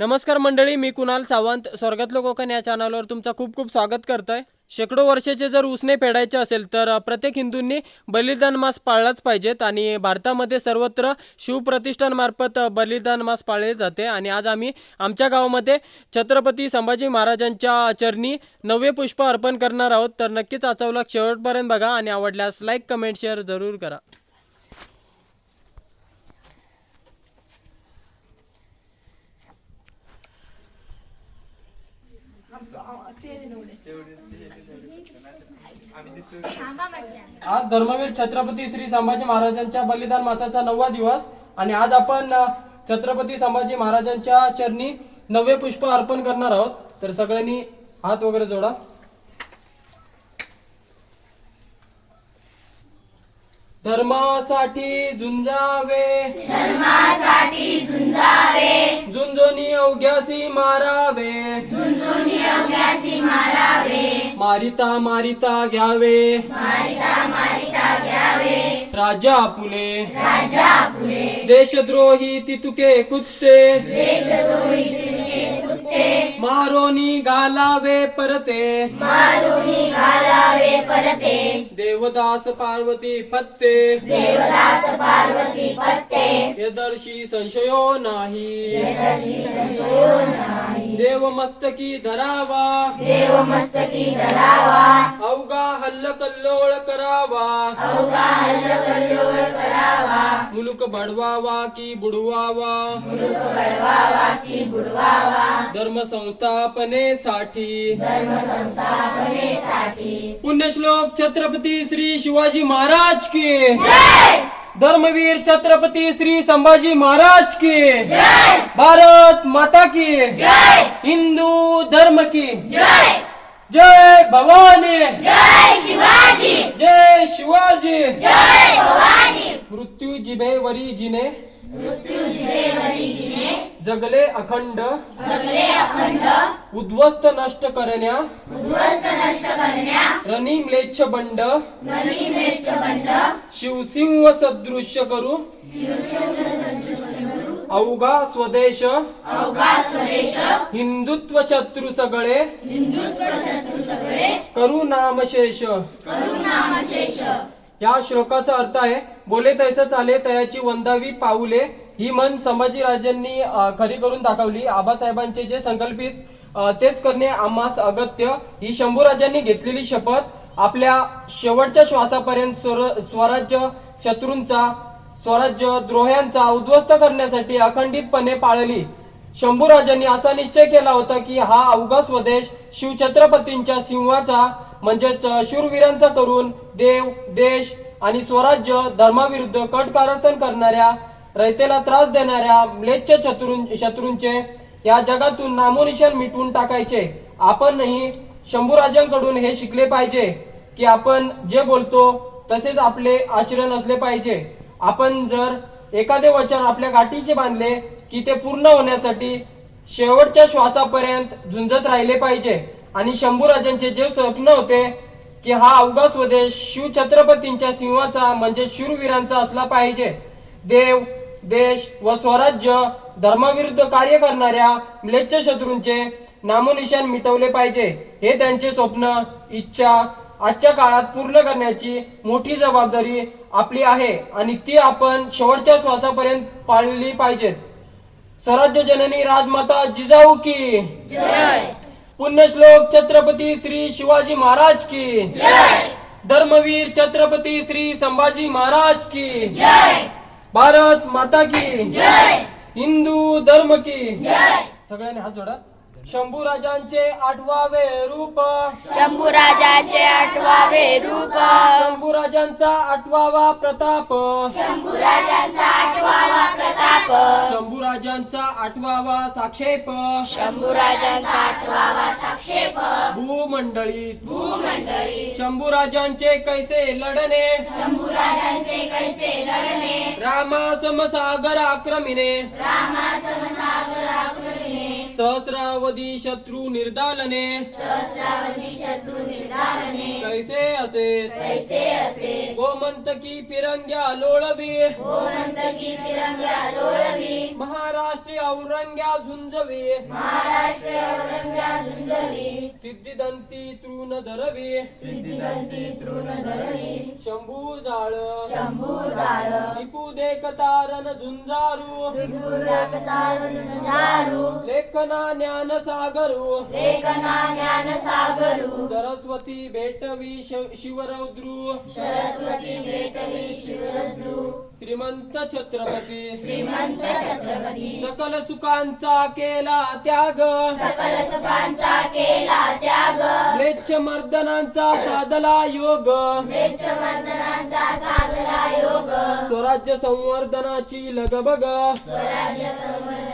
नमस्कार मंडळी मी कुणाल सावंत. स्वर्गातलं कोकण या चॅनलवर तुमचं खूप खूप स्वागत करतोय. शेकडो वर्षाचे जर उसने फेडायचे असेल तर प्रत्येक हिंदूंनी बलिदान मास पाळलाच पाहिजेत आणि भारतामध्ये सर्वत्र शिवप्रतिष्ठानमार्फत बलिदान मास पाळले जाते. आणि आज आम्ही आमच्या गावामध्ये छत्रपती संभाजी महाराजांच्या चरणी नवे पुष्प अर्पण करणार आहोत. तर नक्कीच आचवलं शेवटपर्यंत बघा आणि आवडल्यास लाईक कमेंट शेअर जरूर करा. आज धर्मवीर छत्रपती श्री संभाजी महाराजांच्या बलिदान मासाचा नववा दिवस आणि आज आपण छत्रपती संभाजी महाराजांच्या चरणी नवे पुष्प अर्पण करणार आहोत. तर सगळ्यांनी हात वगैरे जोडा. धर्मासाठी झुंजावे. धर्मासाठी झुंजावे. झुंजोनी अवघ्यासी मारावे. मारिता मारिता घ्यावे. मारिता मारिता घ्यावे. राजा पुले राजा पुले देशद्रोही तितुके कुत्ते. देशद्रोही तितुके कुत्ते. मारोनी घालावे परते. देवदास पार्वती फत्ते. देवदास पार्वती फत्ते. यदर्शी संशयो नाही. देव मस्तकी धरावा. देव मस्तकी धरावा. अवघा हल्ल कल्लोळ करावा. अवघा हल्ल कल्लोळ करावा. मुलुक बडवावा की बुडवावा. मुलुक बडवावा की बुडवावा. धर्म संस्थापनेसाठी पुण्यश्लोक छत्रपती श्री शिवाजी महाराज की. धर्मवीर छत्रपति श्री संभाजी महाराज की भारत माता की हिंदू धर्म की जय। भवानी। जय शिवाजी। मृत्यू जिभेवरी जिने जगले अखंड. उद्ध्वस्त नष्ट करण्या. रणी म्लेच्छ बंड. शिवसिंह सदृश्य करू. अवघा स्वदेश. हिंदुत्व शत्रू सगळे. करू नामशेष या श्लोकाचा अर्थ आहे बोले तैस चाले तयाची वंदावी पाऊले. ही मन संभाजीराजांनी खरी करून दाखवली. आबासाहेबांचे जे संकल्पित तेच करणे आम्हास अगत्य. ही शंभूराजांनी घेतलेली शपथ आपल्या शेवटच्या श्वासापर्यंत स्वराज्य शत्रूंचा स्वराज्य द्रोह्यांचा उद्ध्वस्त करण्यासाठी अखंडितपणे पाळली. शंभूराजांनी असा निश्चय केला होता की हा अवघा स्वदेश शिवछत्रपतींच्या सिंहाचा म्हणजेच शूरवीरांचा करून देव देश आणि स्वराज्य धर्माविरुद्ध कट कारस्थान करणाऱ्या रयतेला त्रास देणाऱ्या म्लेच्छ शत्रूं शत्रूंचे या जगातून नामोनिशान मिटवून टाकायचे. आपणही शंभूराजांकडून हे शिकले पाहिजे की आपण जे बोलतो तसेच आपले आचरण असले पाहिजे. आपण जर एखादे वचन आपल्या गाठीचे बांधले की ते पूर्ण होण्यासाठी शेवटच्या श्वासापर्यंत झुंजत राहिले पाहिजे. आणि शंभूराजांचे जे स्वप्न होते की हा अवघा स्वदेश शिवछत्रपतींच्या सिंहाचा म्हणजे शूरवीरांचा असला पाहिजे. देव देश व स्वराज्य धर्माविरुद्ध कार्य करणाऱ्या म्लेच्छ शत्रूंचे नामोनिशान मिटवले पाहिजे. हे त्यांचे स्वप्न इच्छा आजच्या काळात पूर्ण करण्याची मोठी जबाबदारी आपली आहे आणि ती आपण शेवटच्या श्वासापर्यंत पाळली पाहिजेत. स्वराज्य जननी राजमाता जिजाऊ की. पुण्यश्लोक छत्रपती श्री शिवाजी महाराज की. धर्मवीर छत्रपती श्री संभाजी महाराज की. भारत माता की। हिंदू धर्म की। सगळ्यांनी हात जोडा. शंभू राजांचे आठवावे रूप. शंभूराजाचे आठवावे रूप. शंभू राजांचा आठवावा प्रताप. शंभूराजांचा आठवावा प्रताप. शंभू राजांचा आठवावा साक्षेप. शंभूराजांचा आठवावा साक्षेप. भूमंडळीत भूमंडळी. शंभू राजांचे कैसे लढणे. रामा समसागर आक्रमिने रामा समसागर आक्रमिणे सहस्रावधी शत्रू निर्दालने. सहस्रावधी शत्रू निर्धारणे कैसे असे? कैसे असे? गोमंतकी फिरंग्या लोळवी गोमंतकी फिरंग्या लोळवी महाराष्ट्री औरंग्या झुंजवी महाराष्ट्र औरंग्या झुंजवी सिद्धिदंती तृण धरवी सिद्धिवंती तृण धरणी शंभू जाळ. शंभू दाळ टिपू झुंजारू. दारू लेखना ज्ञान सागरू लेखना ज्ञान सागरू सरस्वती भेटवी शिवरौद्रू. सरस्वती भेटवी शिवरद्रू. श्रीमंत छत्रपती. श्रीमंत छत्रपती. सकल सुखांचा केला त्याग. सकल सुखांचा केला त्याग. म्लेच्छ मर्दनांचा साधला योग. मर्दनांचा साधला योग. स्वराज्य संवर्धनाची लगबग. स्वराज्य संवर्धनाची लगबग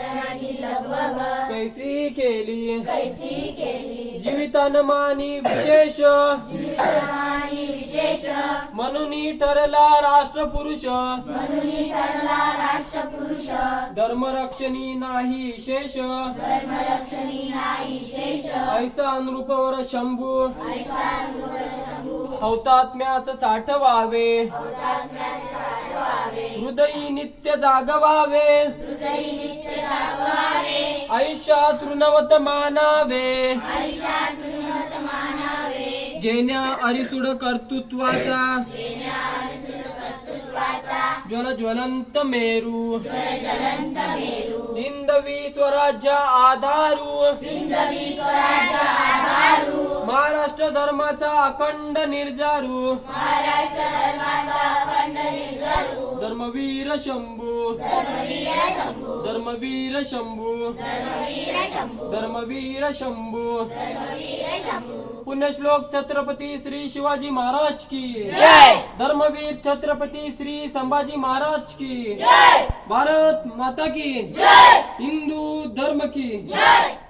कैसी केली? कैसी केली? जीवितानमानी विशेष. जीवितमानी विशेष. म्हणून ठरला राष्ट्रपुरुष. म्हणून ठरला राष्ट्रपुरुष. धर्मरक्षणी नाही शेष. धर्मरक्षणी नाही शेष. ऐसा नृपवर शंभू. ऐसा शंभू. हौतात्म्याच साठवावे. हृदयी नित्य जागवावे. हृदयी नित्य जागवावे आयुष्यात ऋणवत मानावे घेण्या अरिसुड कर्तृत्वाचा. ज्वल ज्वलंत मेरू. हिंदवी स्वराज्य आधारू. महाराष्ट्र धर्माचा अखंड निर्जारू. धर्मवीर शंभू. धर्मवीर शंभू. धर्मवीर शंभू. पुण्यश्लोक छत्रपती श्री शिवाजी महाराज की. जय. धर्मवीर छत्रपती श्री संभाजी महाराज की. जय. भारत माता की. जय. हिंदू धर्म की. जय.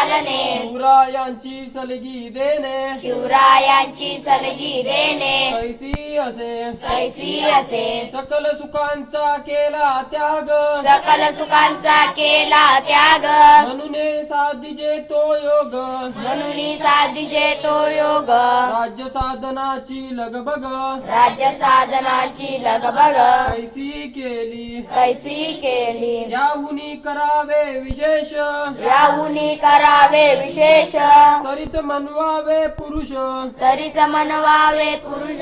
शिवरायांची सलगी देणे. शिवरायांची सलगी देणे. कैसी असे. कैसी असे. सकल सुखांचा केला त्याग. सकल सुखांचा केला त्याग. म्हणून साधीजे तो योग. म्हणून साधिजे तो योग. राज्य साधनाची लगबग. राज्य साधनाची लगबग. कैसी केली. कैसी केली. याहुनी करावे विशेष. याहुनी करावे विशेष. तरीच मनवावे पुरुष. तरीच मनवावे पुरुष.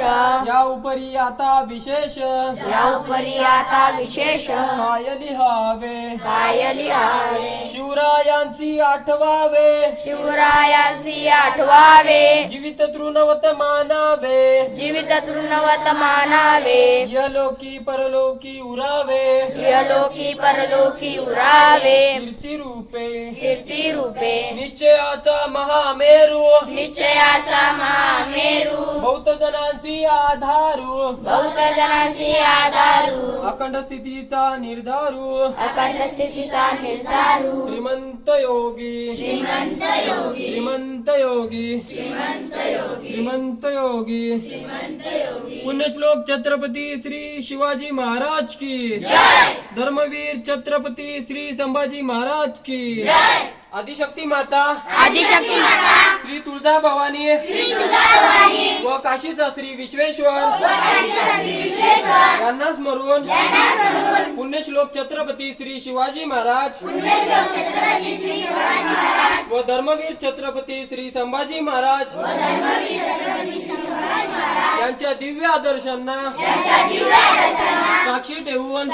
या उपरी आता विशेष. या उपरी आता विशेष. काय लिहावे? काय लिहावे? शिवरायांची आठवावे. शिवरायांसी आठवावे. जीवित तृणवत मानावे. जीवित तृणवत मानावे. यलोकी परलोकी उरावे. यलोकी परलोकी उरावे. कीर्ती रूपे. कीर्ती रूपे. निश्चयाचा महामेरू. निश्चयाचा महामेरू. बहुत जणांची आधारू. बहुत जणांची आधारू. अखंड स्थितीचा निर्धारू. अखंड स्थितीचा निर्धारू. श्रीमंत योगी श्रीमंत योगी। श्रीमंत योगी। श्रीमंत योगी। पुण्यश्लोक छत्रपती श्री शिवाजी महाराज की। धर्मवीर छत्रपती श्री संभाजी महाराज की। आदिशक्ती माता. आदिशक्ती माता. श्री तुळजा भवानी व काशीचा श्री विश्वेश्वर. यांना स्मरून पुण्यश्लोक छत्रपती श्री शिवाजी महाराज. छत्रपती श्री शिवाजी महाराज. व धर्मवीर छत्रपती श्री संभाजी महाराज. यांच्या दिव्य आदर्शांना साक्षी ठेवून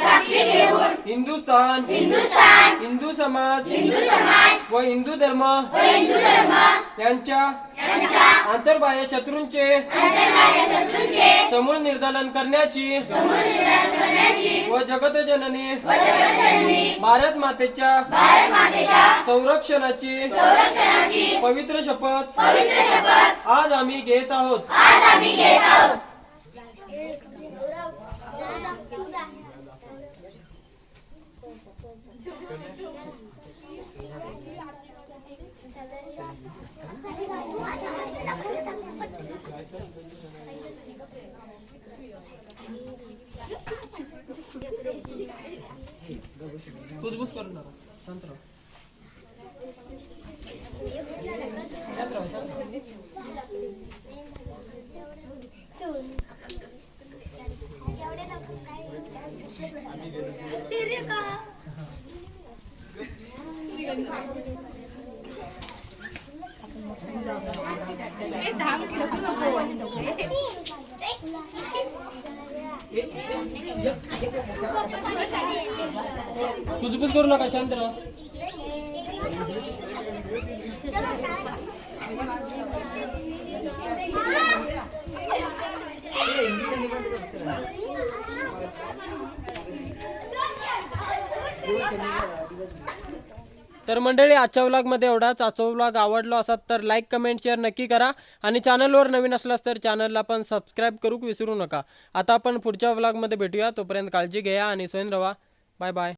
हिंदुस्थान हिंदू समाज हिंदू समाज व हिंदू धर्म व हिंदू धर्म यांच्या यांच्या आंतरबाह्य शत्रूंचे समूळ निर्दालन करण्याची व जगतजननी भारत मातेच्या संरक्षणाची पवित्र शपथ आज आम्ही घेत आहोत. कुजबुज करू नका शांत राहा. शांत राहा, शांत राहा. कुजबुज करू नका शांत राहा. तर मंडळी आजच्या व्लॉगमध्ये एवढाच. आजचा व्लॉग आवडला असाल तर लाईक कमेंट शेअर नक्की करा. आणि चॅनलवर नवीन असलास तर चॅनलला पण सबस्क्राईब करूक विसरू नका. आता आपण पुढच्या व्लॉगमध्ये भेटूया. तोपर्यंत काळजी घ्या आणि स्वयं रवा. Bye bye